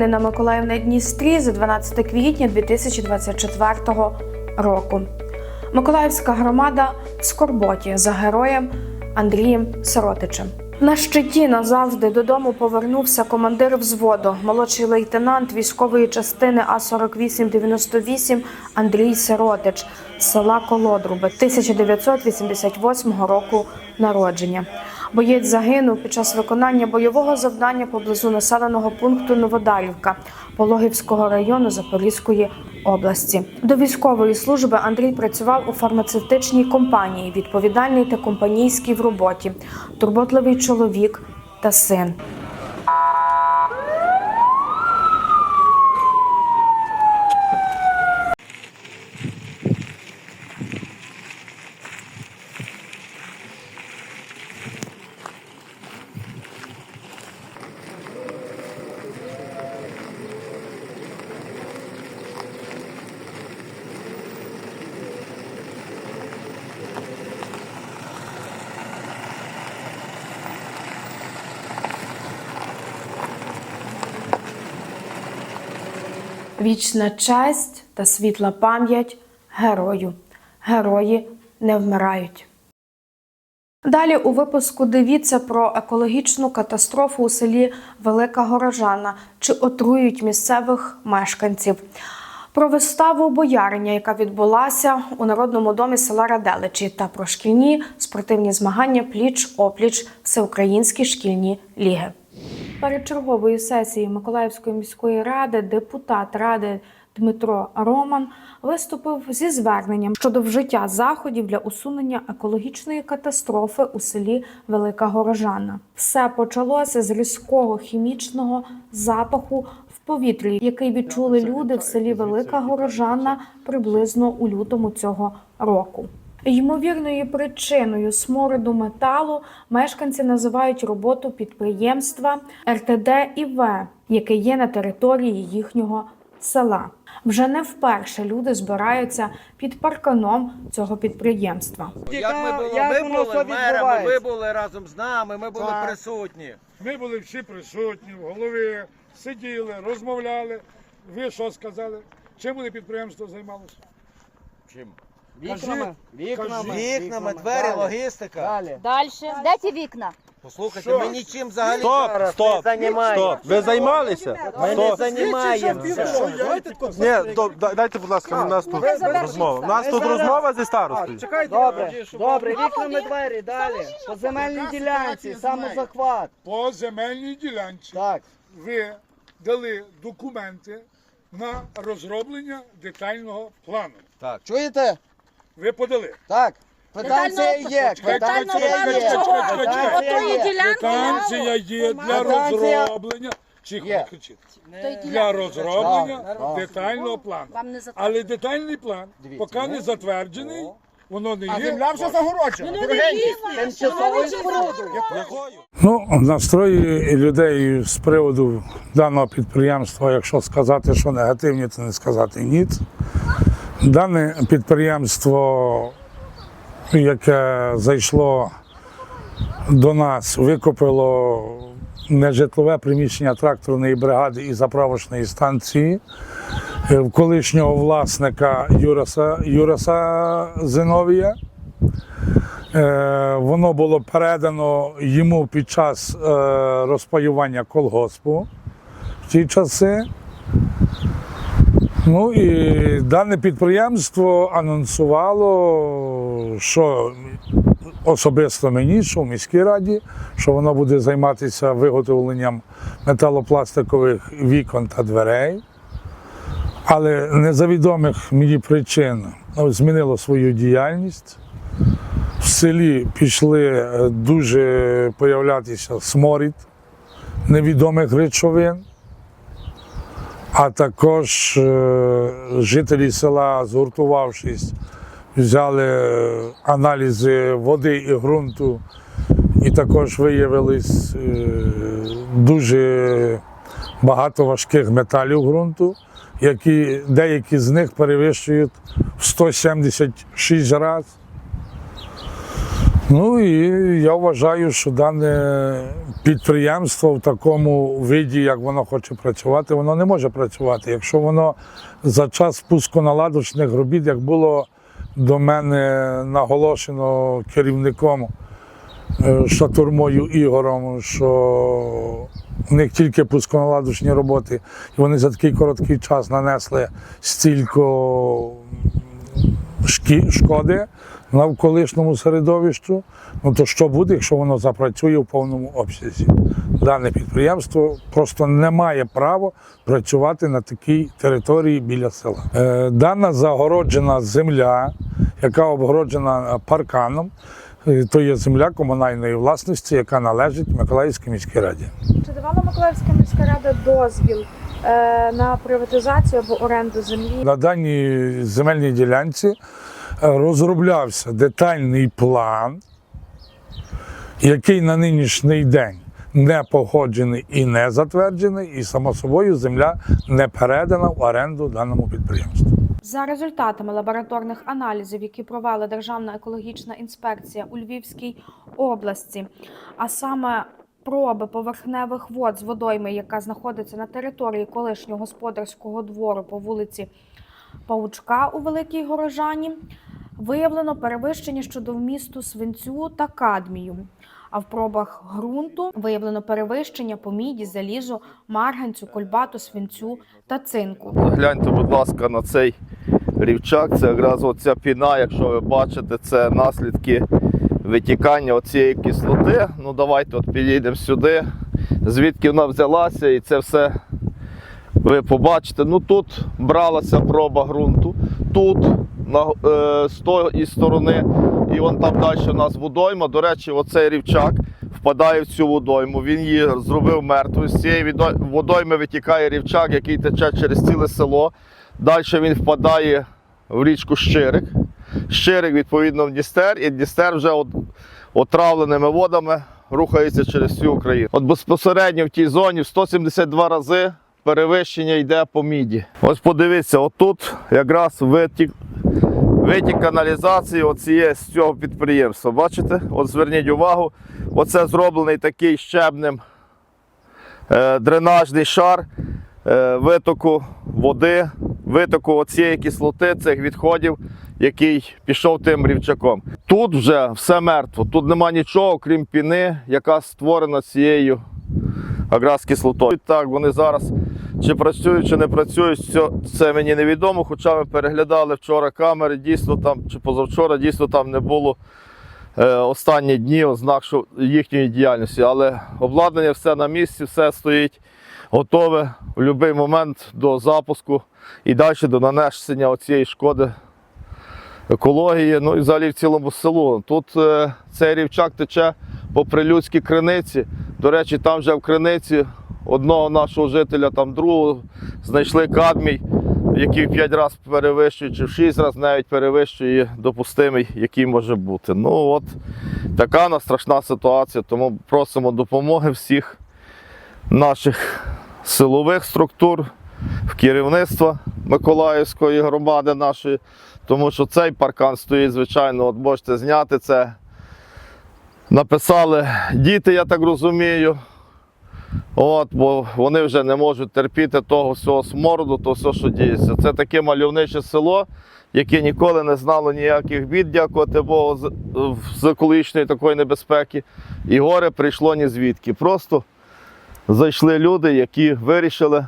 Новини на Миколаївне Дністрі за 12 квітня 2024 року. Миколаївська громада в скорботі за героєм Андрієм Сиротичем. На щиті назавжди додому повернувся командир взводу, молодший лейтенант військової частини А 4898 Андрій Сиротич села Колодруби 1988 року народження. Боєць загинув під час виконання бойового завдання поблизу населеного пункту Новодарівка Пологівського району Запорізької області. До військової служби Андрій працював у фармацевтичній компанії, відповідальний та компанійський в роботі, турботливий чоловік та син. Вічна честь та світла пам'ять герою. Герої не вмирають. Далі у випуску дивіться про екологічну катастрофу у селі Велика Горожана чи отруюють місцевих мешканців. Про виставу бояриня, яка відбулася у народному домі села Раделичі, та про шкільні спортивні змагання пліч-опліч всеукраїнські шкільні ліги. Перед черговою сесією Миколаївської міської ради депутат ради Дмитро Роман виступив зі зверненням щодо вжиття заходів для усунення екологічної катастрофи у селі Велика Горожана. Все почалося з різкого хімічного запаху в повітрі, який відчули люди в селі Велика Горожана приблизно у лютому цього року. Ймовірною причиною смороду металу мешканці називають роботу підприємства РТД ІВ, яке є на території їхнього села. Вже не вперше люди збираються під парканом цього підприємства. Як ми були, як ми воно були все мерами, ви відбувається? були разом з нами, ми були Так. присутні. Ми були всі присутні, в голові сиділи, розмовляли. Ви що сказали? Чим вони підприємство займалося? Чим? Вікнами, вікнами, Вікнами, двері, Далі. логістика. Далі. Дальше. Де ті вікна? Послухайте, Що? ми нічим взагалі Стоп, зараз стоп, не займаємося. стоп. Ви займалися? Ми не Стоп. займаємося. Ні, то, да- дайте, будь ласка, у нас тут розмова. У нас тут розмова зі старостою. Чекайте, Добре, добре, вікнами двері, далі. По земельній ділянці, самозахват. По земельній ділянці Так. ви дали документи на розроблення детального плану. Чуєте? Ви подали. Так. Квитанція є, квитанція є. Отої є. ділянки Квитанція є для Квитанція- розроблення. Чихо, Є. кричіть. Для розроблення Так. детального плану. Вам не затверджено. Але детальний план, поки не затверджений, воно не є. вже загороджена. Тимчасовою спорудою. Ну, настрої людей з приводу даного підприємства, якщо сказати, що негативні, то не сказати ні. Дане підприємство, яке зайшло до нас, викупило нежитлове приміщення тракторної бригади і заправочної станції е, колишнього власника Юраса, Юраса Зиновія. Е, Воно було передано йому під час е, розпаювання колгоспу в ті часи. Ну і дане підприємство анонсувало, що особисто мені, що в міській раді, що воно буде займатися виготовленням металопластикових вікон та дверей. Але незавідомих мені причин ну, змінило свою діяльність в селі пішли е, дуже появлятися сморід невідомих речовин, а також е, жителі села, згуртувавшись, взяли е, аналізи води і ґрунту, і також виявилось е, дуже багато важких металів ґрунту, які деякі з них перевищують в 176 разів. Ну і я вважаю, що дане підприємство в такому виді, як воно хоче працювати, воно не може працювати. Якщо воно за час спуску наладочних робіт, як було до мене наголошено керівником е, шатурмою Ігором, що у них тільки пусконаладочні роботи, і вони за такий короткий час нанесли стільки шкоди навколишньому середовищу, ну то що буде, якщо воно запрацює в повному обсязі? Дане підприємство просто не має права працювати на такій території біля села. Е, Дана загороджена земля, яка обгороджена парканом, е, то є земля комунальної власності, яка належить Миколаївській міській раді. Чи давала Миколаївська міська рада дозвіл е, на приватизацію або оренду землі? На даній земельній ділянці розроблявся детальний план, який на нинішній день не погоджений і не затверджений, і само собою земля не передана в оренду даному підприємству. За результатами лабораторних аналізів, які провела Державна екологічна інспекція у Львівській області, а саме проби поверхневих вод з водойми, яка знаходиться на території колишнього господарського двору по вулиці Паучка у Великій Горожані, виявлено перевищення щодо вмісту свинцю та кадмію. А в пробах ґрунту виявлено перевищення по міді, залізу, марганцю, кольбату, свинцю та цинку. Гляньте, будь ласка, на цей рівчак. Це якраз оця піна, якщо ви бачите, це наслідки витікання оцієї кислоти. Ну давайте от підійдемо сюди, звідки вона взялася, і це все ви побачите. Ну тут бралася проба ґрунту, тут на, е, з тої сторони, і вон там далі у нас водойма. До речі, оцей рівчак впадає в цю водойму. Він її зробив мертвою. З цієї водойми витікає рівчак, який тече через ціле село. Далі він впадає в річку Щирик. Щирик, відповідно, в Дністер, і Дністер вже от, отравленими водами рухається через всю Україну. От безпосередньо в тій зоні в 172 рази перевищення йде по міді. Ось подивіться, отут якраз витік, витік каналізації оцієї, з цього підприємства. Бачите? От зверніть увагу, оце зроблений такий щебнем е, дренажний шар е, витоку води, витоку оцієї кислоти, цих відходів, який пішов тим рівчаком. Тут вже все мертво, тут нема нічого, крім піни, яка створена цією якраз кислотою. Так, вони зараз чи працюють, чи не працюють, це, мені невідомо. Хоча ми переглядали вчора камери, дійсно там, чи позавчора, дійсно там не було е, останні дні ознак що їхньої діяльності. Але обладнання все на місці, все стоїть готове в будь-який момент до запуску і далі до нанесення цієї шкоди екології, ну і взагалі в цілому селу. Тут е, цей рівчак тече по прилюдській криниці. До речі, там вже в криниці одного нашого жителя, там другого, знайшли кадмій, який в 5 разів перевищує, чи в 6 разів навіть перевищує допустимий, який може бути. Ну от така нас страшна ситуація, тому просимо допомоги всіх наших силових структур, в керівництва Миколаївської громади нашої, тому що цей паркан стоїть, звичайно, от можете зняти це. Написали діти, я так розумію. От, бо вони вже не можуть терпіти того всього смороду, того всього, що діється. Це таке мальовниче село, яке ніколи не знало ніяких бід, дякувати Богу, з, екологічної такої небезпеки. І горе прийшло ні звідки. Просто зайшли люди, які вирішили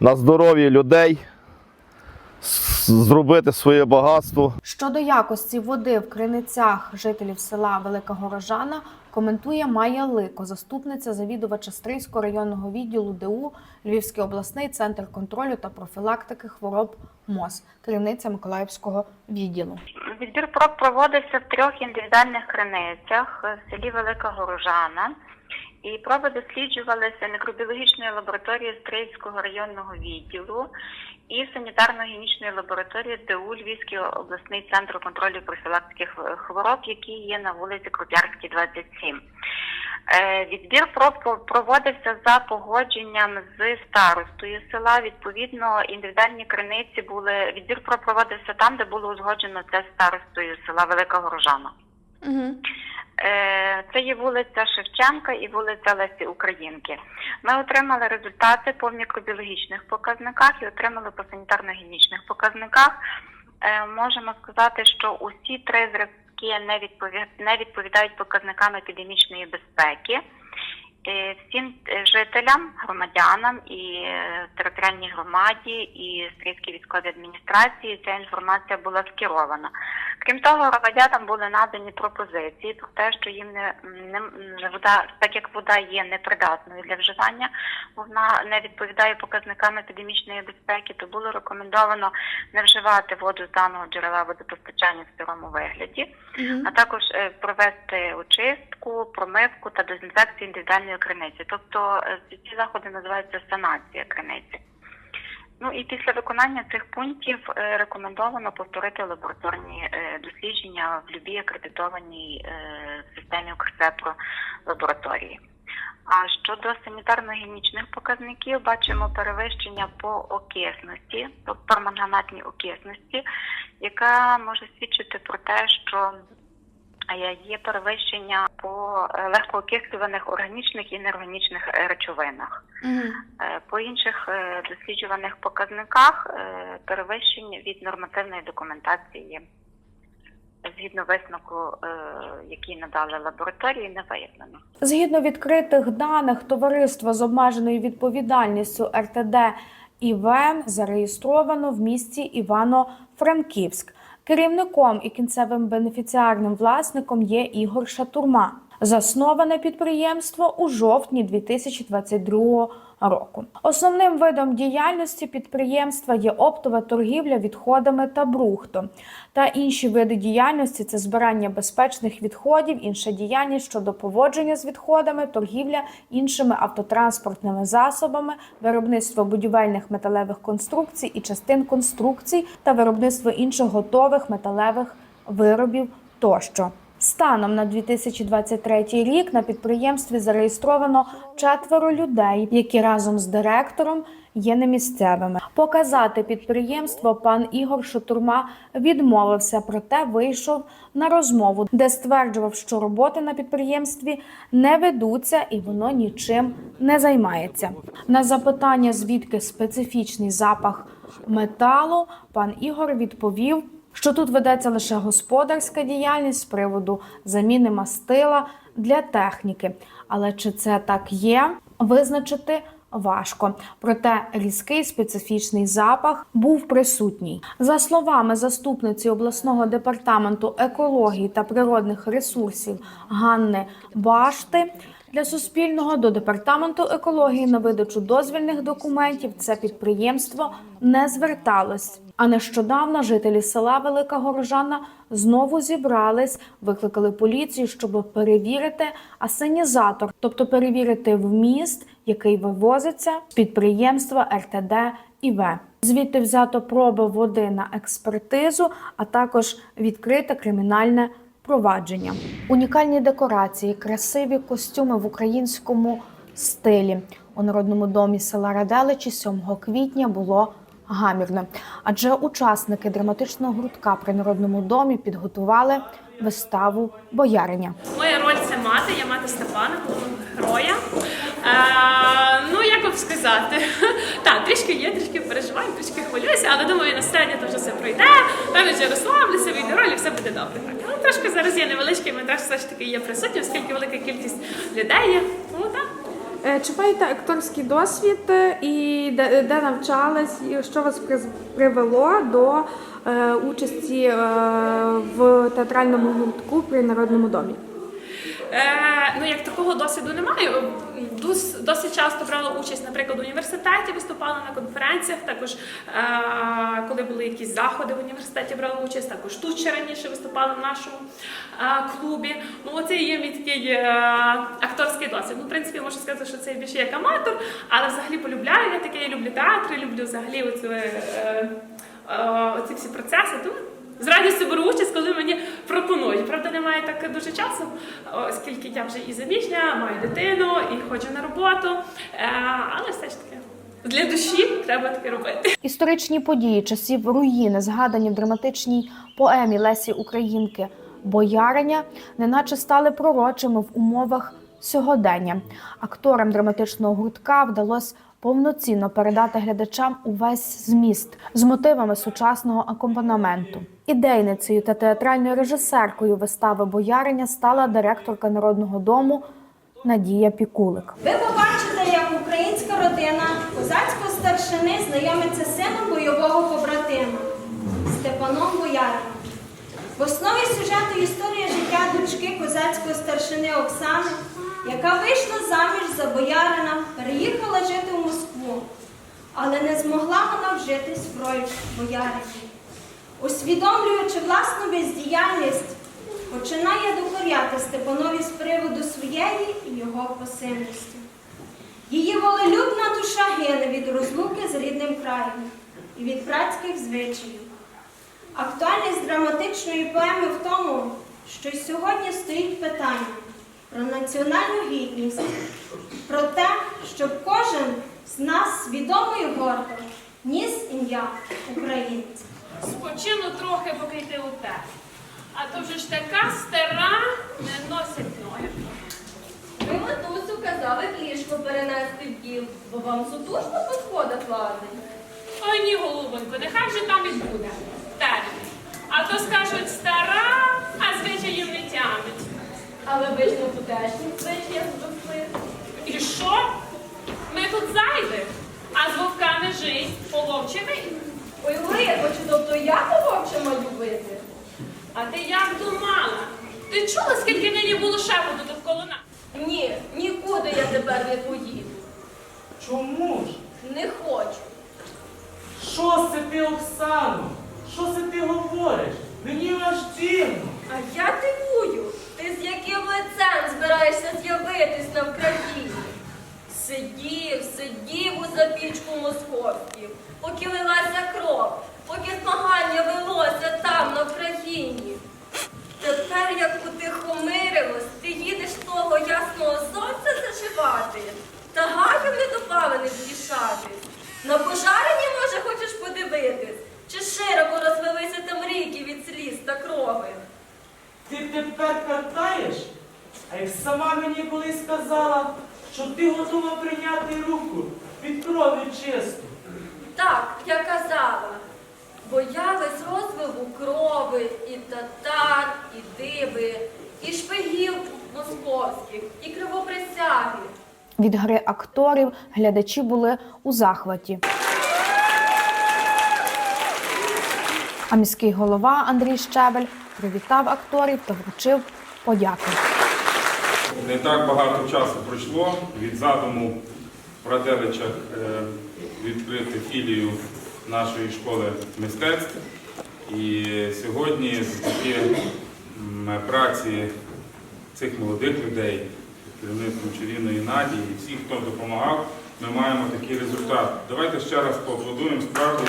на здоров'я людей зробити своє багатство. Щодо якості води в криницях жителів села Велика Горожана коментує Майя Лико, заступниця завідувача Стрийського районного відділу ДУ Львівський обласний центр контролю та профілактики хвороб МОЗ, керівниця Миколаївського відділу. Відбір проб проводився в трьох індивідуальних криницях в селі Велика Горожана. І проби досліджувалися мікробіологічною лабораторією Стрийського районного відділу і санітарно-гігієнічною лабораторією ДУ Львівський обласний центр контролю профілактики хвороб, який є на вулиці Круп'ярській, 27. Е, Відбір проб проводився за погодженням з старостою села. Відповідно, індивідуальні криниці були відбір проб проводився там, де було узгоджено це старостою села Велика Горожана. Е, Це є вулиця Шевченка і вулиця Лесі Українки. Ми отримали результати по мікробіологічних показниках і отримали по санітарно-гігієнічних показниках. Е, Можемо сказати, що усі три зразки не відповідають показникам епідемічної безпеки. Е, Всім е, жителям, громадянам і е, територіальній громаді і Стрийській військовій адміністрації ця інформація була скерована. Крім того, громадянам були надані пропозиції про те, що їм не, не, вода, так як вода є непридатною для вживання, вона не відповідає показникам епідемічної безпеки, то було рекомендовано не вживати воду з даного джерела водопостачання в сирому вигляді а також провести очистку, промивку та дезінфекцію індивідуальної криниці. Тобто е, ці заходи називаються санація криниці. Ну і після виконання цих пунктів е, рекомендовано повторити лабораторні е, дослідження в любій акредитованій е, системі Укрцепро лабораторії. А щодо санітарно-гігієнічних показників, бачимо перевищення по окисності, тобто перманганатній окисності, яка може свідчити про те, що е, є перевищення по е, легкоокислюваних органічних і неорганічних е, речовинах. Е, По інших досліджуваних показниках перевищень від нормативної документації згідно висновку, який надали лабораторії, не виявлено. Згідно відкритих даних товариства з обмеженою відповідальністю РТД ІВ зареєстровано в місті Івано-Франківськ. Керівником і кінцевим бенефіціарним власником є Ігор Шатурма. Засноване підприємство у жовтні 2022 року. Основним видом діяльності підприємства є оптова торгівля відходами та брухтом. Та інші види діяльності це збирання безпечних відходів, інша діяльність щодо поводження з відходами, торгівля іншими автотранспортними засобами, виробництво будівельних металевих конструкцій і частин конструкцій та виробництво інших готових металевих виробів тощо. Станом на 2023 рік на підприємстві зареєстровано четверо людей, які разом з директором є немісцевими. Показати підприємство пан Ігор Шатурма відмовився, проте вийшов на розмову, де стверджував, що роботи на підприємстві не ведуться і воно нічим не займається. На запитання, звідки специфічний запах металу, пан Ігор відповів. Що тут ведеться лише господарська діяльність з приводу заміни мастила для техніки. Але чи це так є, визначити важко. Проте різкий специфічний запах був присутній. За словами заступниці обласного департаменту екології та природних ресурсів Ганни Башти. Для Суспільного до департаменту екології на видачу дозвільних документів це підприємство не зверталось. А нещодавно жителі села Велика Горожана знову зібрались, викликали поліцію, щоб перевірити асенізатор, тобто перевірити вміст, який вивозиться з підприємства РТД ІВ. Звідти взято проби води на експертизу, а також відкрите кримінальне провадження. Унікальні декорації, красиві костюми в українському стилі. У народному домі села Раделичі 7 квітня було гамірно, адже учасники драматичного гуртка при народному домі підготували виставу бояриня. Моя роль це мати, я мати Степана, героя. Е, ну, як вам сказати, так, трішки є, трішки переживаю, трішки хвилююся, але думаю, на сцені то вже все пройде, там вже розслаблюся, вийде роль, і все буде добре. Так. Але трошки зараз є невеличкий метраж, все ж таки є присутній, оскільки велика кількість людей є. Тому так. Е, Чи маєте акторський досвід е, і де, де навчались, і що вас привело до е, участі е, в театральному гуртку при народному домі? Е, ну, як такого досвіду немає. Дос- Досить часто брала участь, наприклад, в університеті, виступала на конференціях. Також, е, коли були якісь заходи в університеті, брала участь. Також тут ще раніше виступала в нашому е, клубі. Ну, оце є мій такий е, акторський досвід. Ну, в принципі, можу сказати, що це більше як аматор, але взагалі полюбляю я таке, я люблю театри, люблю взагалі оці, оці всі процеси. Тому з радістю беру участь, коли мені пропонують. Правда, немає так дуже часу, оскільки я вже і заміжня, маю дитину, і ходжу на роботу. Е, Але все ж таки для душі треба таке робити. Історичні події часів руїни, згадані в драматичній поемі Лесі Українки бояриня, неначе стали пророчими в умовах сьогодення. Акторам драматичного гуртка вдалося повноцінно передати глядачам увесь зміст з мотивами сучасного акомпанементу. Ідейницею та театральною режисеркою вистави Бояриня стала директорка народного дому Надія Пікулик. Ви побачите, як українська родина козацького старшини знайомиться з сином бойового побратима Степаном Боярином. В основі сюжету історія життя дочки козацького старшини Оксани, яка вийшла заміж за боярина, переїхала жити в Москву, але не змогла вона вжитись в роль боярині. Усвідомлюючи власну бездіяльність, починає докоряти Степанові з приводу своєї і його посильності. Її волелюбна душа гине від розлуки з рідним краєм і від братських звичаїв. Актуальність драматичної поеми в тому, що й сьогодні стоїть питання про національну гідність, про те, щоб кожен з нас свідомо і гордо ніс ім'я українця. Спочину трохи, поки йти у те. А то вже ж така стара не носить ноги. Ви матусю казали в ліжко перенести в діл, бо вам сутужно по сходах лазить. Ой ні, голубонько, нехай же там і буде. Термін. А то скажуть стара, а звичаїв не тямить. Але ви ж не тутешні звичаї звикли. І що? Ми тут зайві, а з вовками жить, по вовчі вий. Ой, Липочу, тобто я по вовче маю бити? А ти як думала? Ти чула, скільки нині було шепоту довкола нас? Ні, нікуди я тепер не поїду. Чому ж? Не хочу. Що це ти, Оксано? Що це ти говориш? Мені аж дивно. А я дивую, ти з яким лицем збираєшся з'явитись на Вкраїні? Сидів, сидів у запічку московських, поки лилася кров, поки змагання велося там, на Вкраїні. Тепер, як утихомирилось, ти їдеш того ясного сонця заживати, та гаєм недопаленим зрішати. На пожарині, може, хочеш подивитись, чи широко розвелися там ріки від сліз та крови? Ти тепер картаєш? А як сама мені колись сказала, що ти готова прийняти руку від крові чисту. Так, я казала, боялись розвиву крови і татар, і диви, і шпигів московських, і кривоприсяги. Від гри акторів глядачі були у захваті. А міський голова Андрій Щебель привітав акторів та вручив подяки. Не так багато часу пройшло від задуму в Радевичах е, відкрити філію нашої школи мистецтв. І сьогодні завдяки праці цих молодих людей, керівництвом чарівної Надії і всіх, хто допомагав, ми маємо такий результат. Давайте ще раз поаплодуємо справді.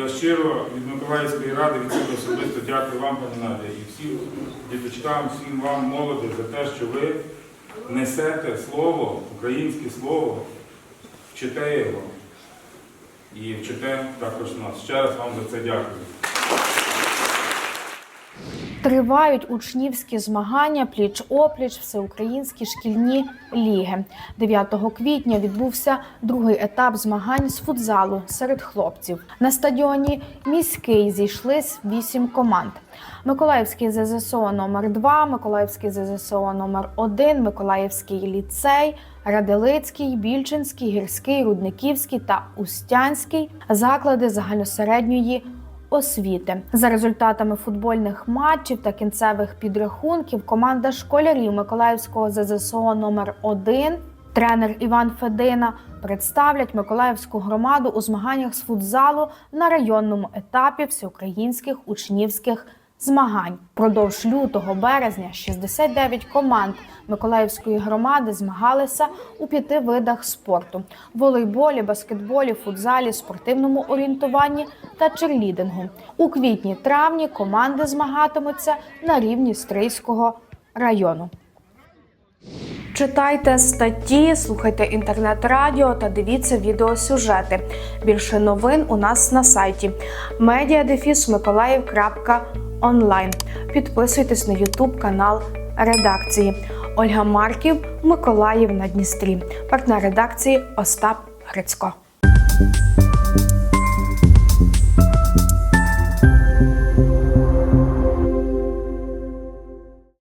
Я щиро від Миколаївської ради від себе особисто дякую вам, пані Надя, і всім діточкам, всім вам, молоді, за те, що ви несете слово, українське слово, вчите його і вчите також нас. Ще раз вам за це дякую. Тривають учнівські змагання пліч-опліч всеукраїнські шкільні ліги. 9 квітня відбувся другий етап змагань з футзалу серед хлопців. На стадіоні міський зійшлись вісім команд. Миколаївський ЗЗСО номер 2 Миколаївський ЗЗСО номер 1 Миколаївський ліцей, Радилицький, Більчинський, Гірський, Рудниківський та Устянський заклади загальносередньої освіти. За результатами футбольних матчів та кінцевих підрахунків команда школярів Миколаївського ЗЗСО номер 1 Тренер Іван Федина представлять Миколаївську громаду у змаганнях з футзалу на районному етапі всеукраїнських учнівських змагань. Продовж лютого березня 69 команд Миколаївської громади змагалися у п'яти видах спорту: волейболі, баскетболі, футзалі, спортивному орієнтуванні та черлідингу. У квітні-травні команди змагатимуться на рівні Стрийського району. Читайте статті, слухайте інтернет-радіо та дивіться відеосюжети. Більше новин у нас на сайті media.mykolaїв.онлайн. Підписуйтесь на YouTube канал редакції. Ольга Марків, Миколаїв на Дністрі. Партнер редакції Остап Грицько.